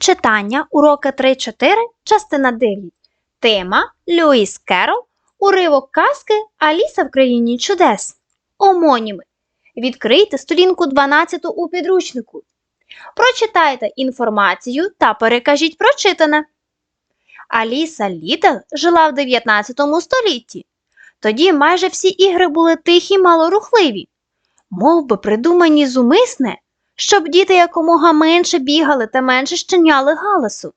Читання уроки 3-4, частина 9. Тема Льюіс Керол. Уривок казки Аліса в країні чудес. Омоніми. Відкрийте сторінку 12 у підручнику. Прочитайте інформацію та перекажіть прочитане. Аліса Літл жила в 19 столітті. Тоді майже всі ігри були тихі малорухливі, мов би придумані зумисне, щоб діти якомога менше бігали та менше щиняли галасу.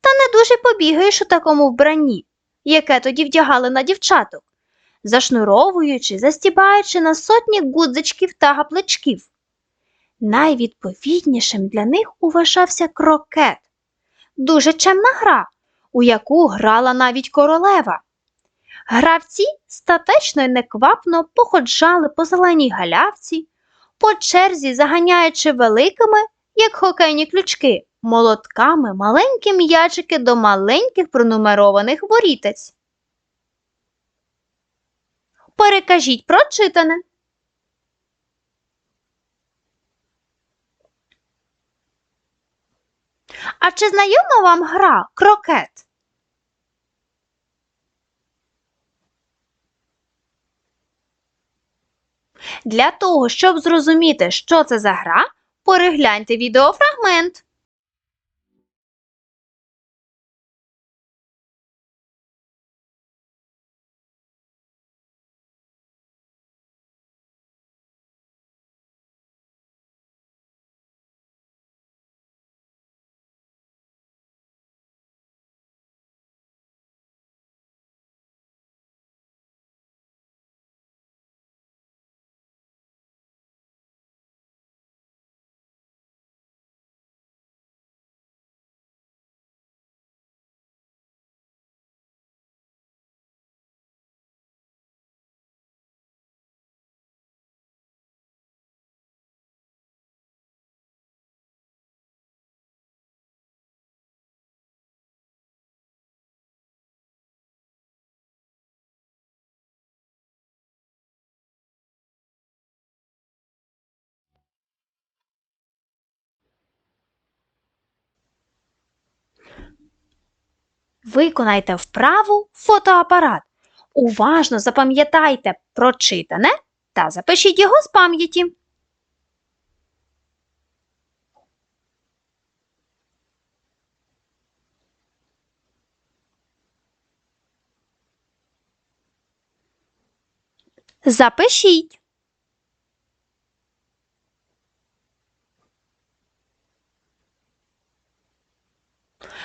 Та не дуже побігаєш у такому вбранні, яке тоді вдягали на дівчаток, зашнуровуючи, застібаючи на сотні гудзичків та гапличків. Найвідповіднішим для них уважався крокет, дуже чемна гра, у яку грала навіть королева. Гравці статечно й неквапно походжали по зеленій галявці, по черзі заганяючи великими, як хокейні ключки, молотками маленькі м'ячики до маленьких пронумерованих ворітець. Перекажіть прочитане. А чи знайома вам гра крокет? Для того, щоб зрозуміти, що це за гра, перегляньте відеофрагмент. Виконайте вправу фотоапарат. Уважно запам'ятайте прочитане та запишіть його з пам'яті. Запишіть.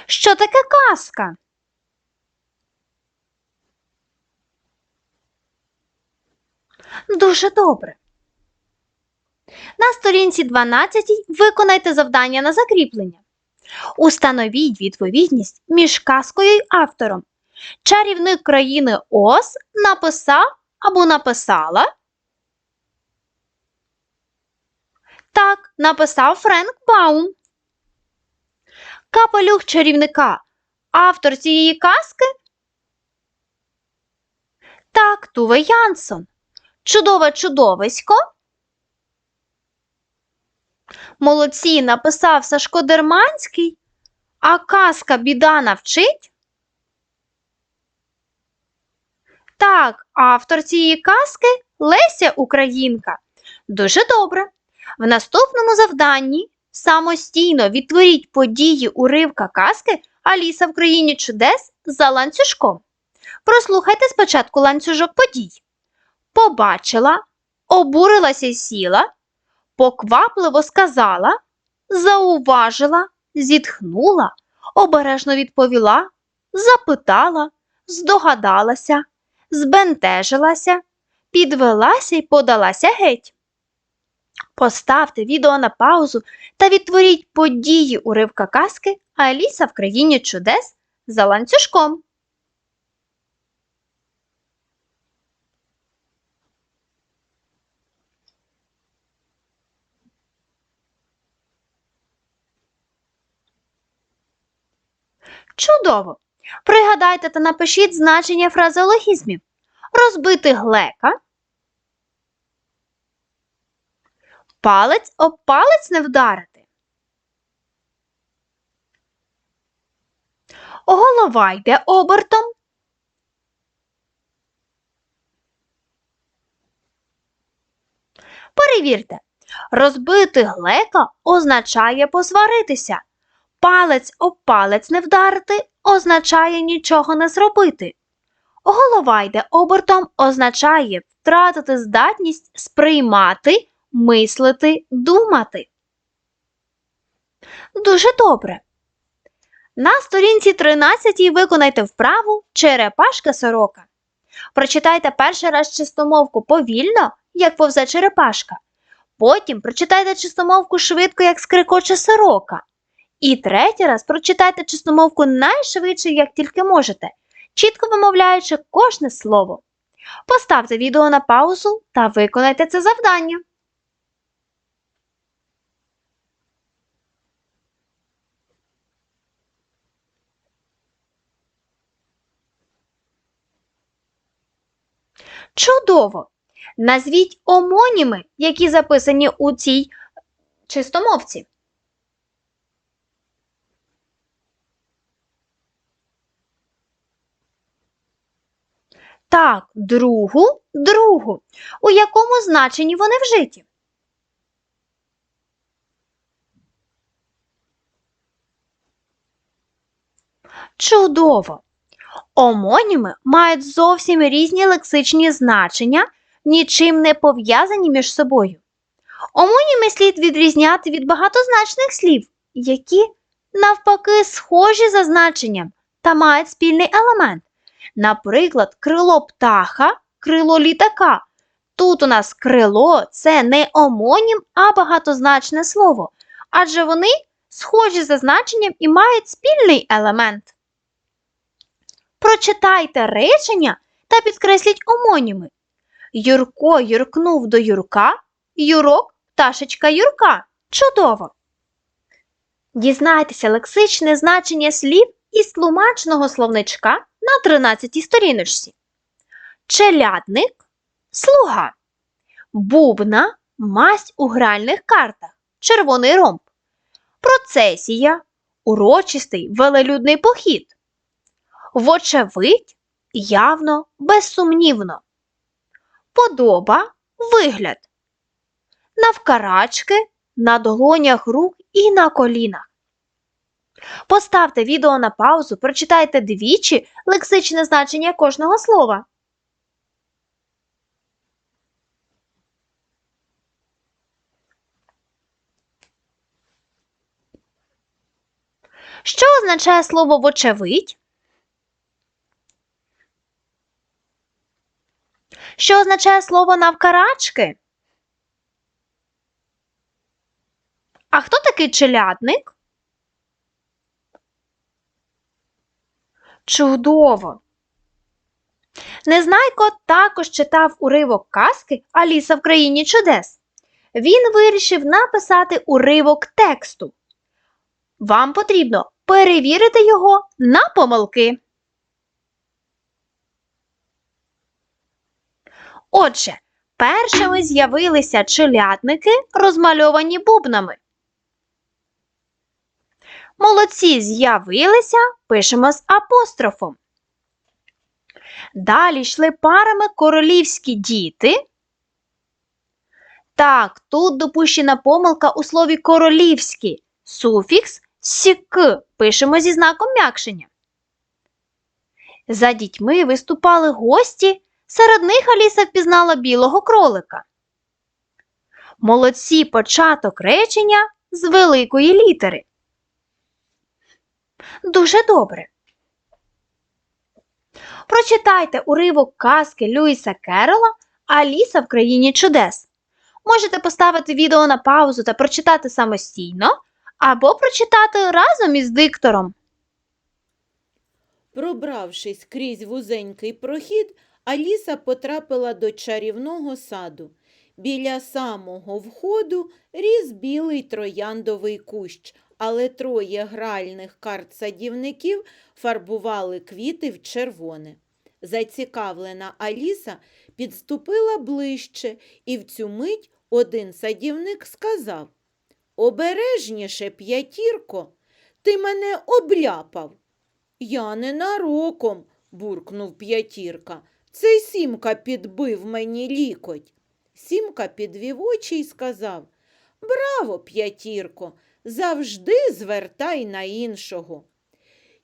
Що таке казка? Дуже добре. На сторінці 12 виконайте завдання на закріплення. Установіть відповідність між казкою й автором. Чарівник країни Оз написав або написала. Так, написав Френк Баум. Капелюх чарівника. Автор цієї казки? Так, Туве Янсон. Чудове чудовисько. Молодці написав Сашко Дерманський, а казка біда навчить. Так, автор цієї казки Леся Українка. Дуже добре. В наступному завданні самостійно відтворіть події уривка казки Аліса в країні чудес за ланцюжком. Прослухайте спочатку ланцюжок подій. Побачила, обурилася й сіла, поквапливо сказала, зауважила, зітхнула, обережно відповіла, запитала, здогадалася, збентежилася, підвелася й подалася геть. Поставте відео на паузу та відтворіть події уривка казки Аліса в країні чудес за ланцюжком. Чудово! Пригадайте та напишіть значення фразеологізмів. Розбити глека. Палець об палець не вдарити. Голова йде обертом. Перевірте. Розбити глека означає посваритися. Палець об палець не вдарити означає нічого не зробити. Голова йде обертом означає втратити здатність сприймати, мислити, думати. Дуже добре. На сторінці 13 виконайте вправу Черепашка сорока. Прочитайте перший раз чистомовку повільно, як повзе черепашка. Потім прочитайте чистомовку швидко, як скрикоче сорока. І третій раз прочитайте чистомовку найшвидше, як тільки можете, чітко вимовляючи кожне слово. Поставте відео на паузу та виконайте це завдання. Чудово! Назвіть омоніми, які записані у цій чистомовці. Так, другу, другу. У якому значенні вони вжиті? Чудово! Омоніми мають зовсім різні лексичні значення, нічим не пов'язані між собою. Омоніми слід відрізняти від багатозначних слів, які, навпаки, схожі за значенням та мають спільний елемент. Наприклад, крило птаха, крило літака. Тут у нас крило це не омонім, а багатозначне слово, адже вони схожі за значенням і мають спільний елемент. Прочитайте речення та підкресліть омоніми. Юрко юркнув до Юрка, Юрок пташечка Юрка. Чудово! Дізнайтеся лексичне значення слів із тлумачного словничка на 13 сторіночці. Челядник слуга. Бубна масть у гральних картах. Червоний ромб. Процесія урочистий велелюдний похід. Вочевидь, явно, безсумнівно. Подоба вигляд. Навкарачки на долонях рук і на колінах. Поставте відео на паузу, прочитайте двічі лексичне значення кожного слова. Що означає слово вочевидь? Що означає слово навкарачки? А хто такий челядник? Чудово! Незнайко також читав уривок казки Аліса в країні чудес. Він вирішив написати уривок тексту. Вам потрібно перевірити його на помилки. Отже, першими з'явилися челядники, розмальовані бубнами. Молодці з'явилися, пишемо з апострофом. Далі йшли парами королівські діти. Так, тут допущена помилка у слові королівські. Суфікс сік пишемо зі знаком м'якшення. За дітьми виступали гості, серед них Аліса впізнала білого кролика. Молодці початок речення з великої літери. Дуже добре. Прочитайте уривок казки Люїса Керола Аліса в країні чудес. Можете поставити відео на паузу та прочитати самостійно, або прочитати разом із диктором. Пробравшись крізь вузенький прохід, Аліса потрапила до чарівного саду. Біля самого входу ріс білий трояндовий кущ, але троє гральних карт садівників фарбували квіти в червоне. Зацікавлена Аліса підступила ближче, і в цю мить один садівник сказав Обережніше, п'ятірко, ти мене обляпав. Я ненароком, буркнув п'ятірка. Це сімка підбив мені лікоть. Сімка підвів очі і сказав Браво, п'ятірко, завжди звертай на іншого.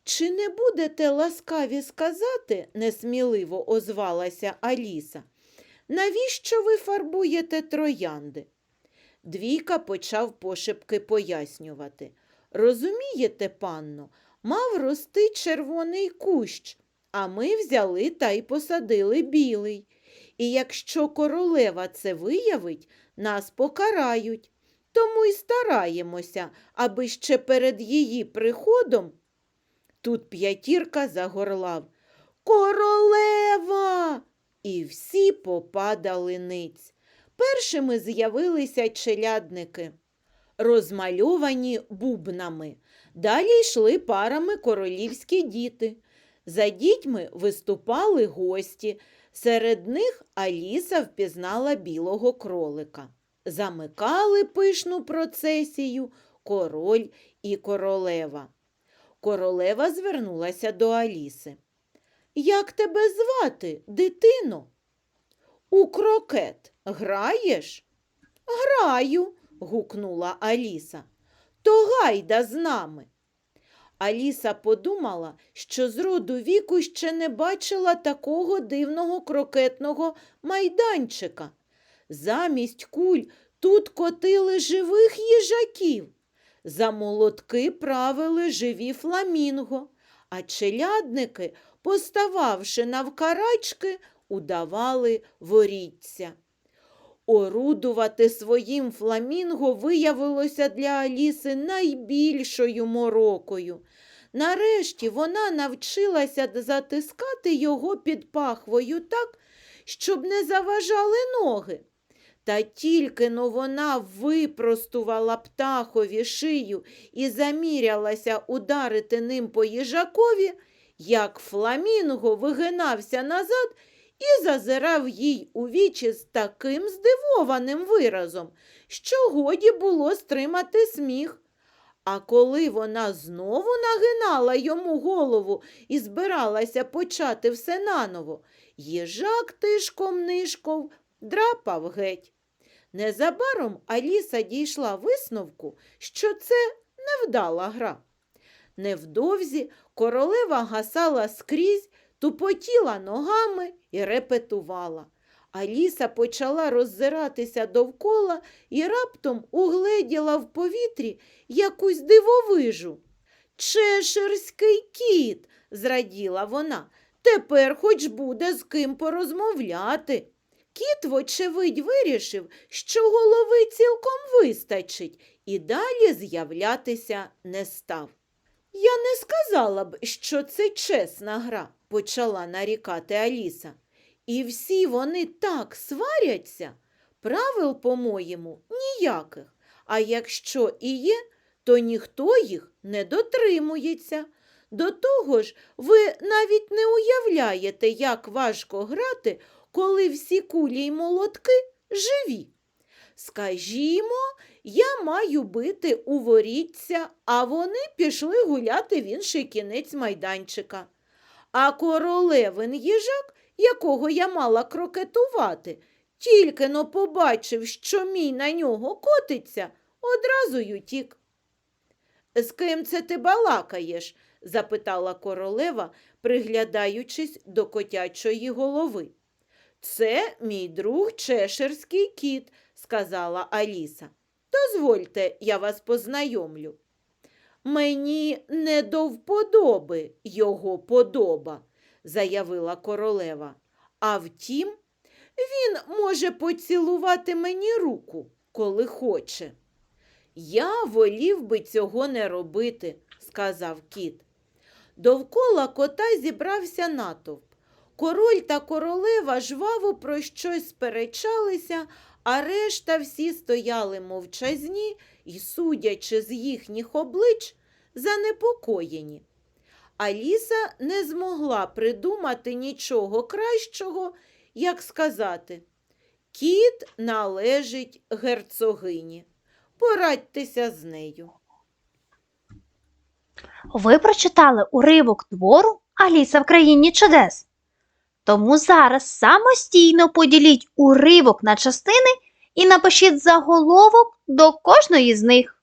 Чи не будете ласкаві сказати, несміливо озвалася Аліса. Навіщо ви фарбуєте троянди? Двійка почав пошепки пояснювати. Розумієте, панно, мав рости червоний кущ, а ми взяли та й посадили білий. І якщо королева це виявить, нас покарають. Тому й стараємося, аби ще перед її приходом. Тут п'ятірка загорлав Королева! І всі попадали ниць. Першими з'явилися челядники, розмальовані бубнами. Далі йшли парами королівські діти. За дітьми виступали гості. Серед них Аліса впізнала білого кролика. Замикали пишну процесію король і королева. Королева звернулася до Аліси. Як тебе звати, дитино? У крокет граєш? Граю, гукнула Аліса. То гайда з нами. Аліса подумала, що з роду віку ще не бачила такого дивного крокетного майданчика. Замість куль тут котили живих їжаків. За молотки правили живі фламінго, а челядники, постававши навкарачки, удавали воріться. Орудувати своїм фламінго виявилося для Аліси найбільшою морокою. Нарешті вона навчилася затискати його під пахвою так, щоб не заважали ноги. Та тільки но вона випростувала птахові шию і замірялася ударити ним по їжакові, як фламінго вигинався назад і зазирав їй у вічі з таким здивованим виразом, що годі було стримати сміх. А коли вона знову нагинала йому голову і збиралася почати все наново, їжак тишком нишков драпав геть. Незабаром Аліса дійшла висновку, що це невдала гра. Невдовзі королева гасала скрізь, тупотіла ногами і репетувала. Аліса почала роззиратися довкола і раптом угледіла в повітрі якусь дивовижу. Чеширський кіт, зраділа вона, тепер хоч буде з ким порозмовляти. Кіт, вочевидь, вирішив, що голови цілком вистачить, і далі з'являтися не став. Я не сказала б, що це чесна гра, почала нарікати Аліса. І всі вони так сваряться. Правил, по-моєму, ніяких. А якщо і є, то ніхто їх не дотримується. До того ж, ви навіть не уявляєте, як важко грати, коли всі кулі й молотки живі. Скажімо, я маю бити у воріться, а вони пішли гуляти в інший кінець майданчика. А королевин їжак, якого я мала крокетувати, тільки но побачив, що мій на нього котиться, одразу й утік. З ким це ти балакаєш? запитала королева, приглядаючись до котячої голови. Це мій друг чеширський кіт, сказала Аліса. Дозвольте, я вас познайомлю. Мені не до вподоби його подоба, заявила королева. А втім, він може поцілувати мені руку, коли хоче. Я волів би цього не робити, сказав кіт. Довкола кота зібрався натовп. Король та королева жваво про щось сперечалися, а решта всі стояли мовчазні і, судячи з їхніх облич, занепокоєні. Аліса не змогла придумати нічого кращого, як сказати. Кіт належить герцогині. Порадьтеся з нею. Ви прочитали уривок твору Аліса в країні чудес. Тому зараз самостійно поділіть уривок на частини і напишіть заголовок до кожної з них.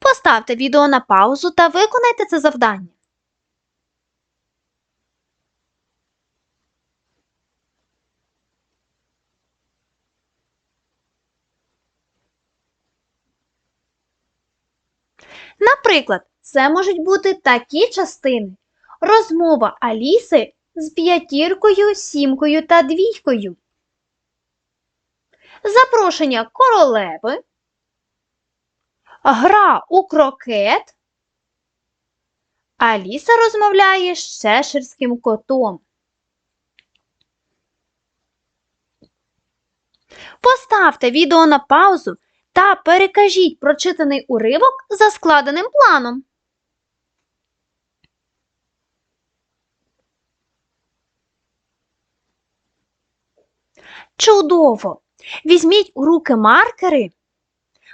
Поставте відео на паузу та виконайте це завдання. Наприклад, це можуть бути такі частини: розмова Аліси з п'ятіркою, сімкою та двійкою, запрошення королеви, гра у крокет. Аліса розмовляє з чеширським котом. Поставте відео на паузу та перекажіть прочитаний уривок за складеним планом. Чудово! Візьміть у руки маркери.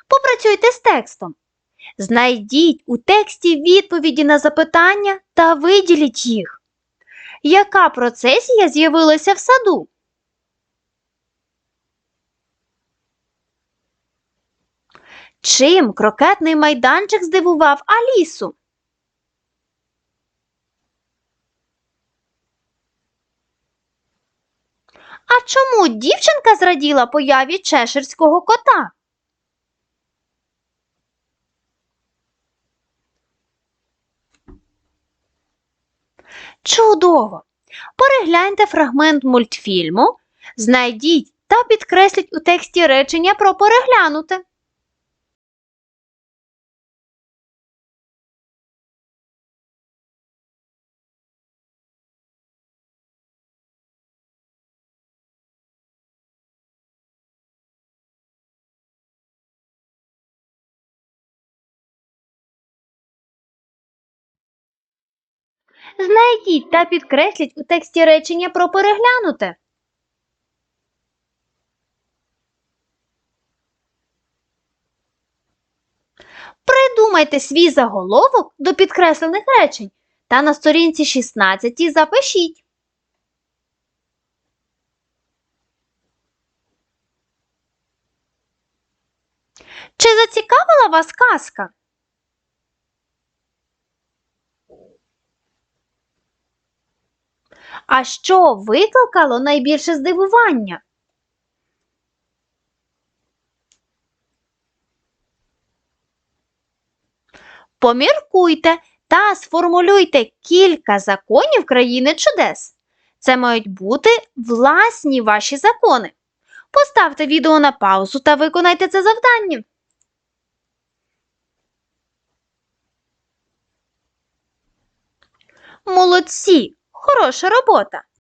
Попрацюйте з текстом. Знайдіть у тексті відповіді на запитання та виділіть їх. Яка процесія з'явилася в саду? Чим крокетний майданчик здивував Алісу? А чому дівчинка зраділа появі чеширського кота? Чудово! Перегляньте фрагмент мультфільму, знайдіть та підкресліть у тексті речення про переглянуте. Знайдіть та підкресліть у тексті речення про переглянуте. Придумайте свій заголовок до підкреслених речень та на сторінці 16 запишіть. Чи зацікавила вас казка? А що викликало найбільше здивування? Поміркуйте та сформулюйте кілька законів країни чудес. Це мають бути власні ваші закони. Поставте відео на паузу та виконайте це завдання. Молодці! Хороша робота!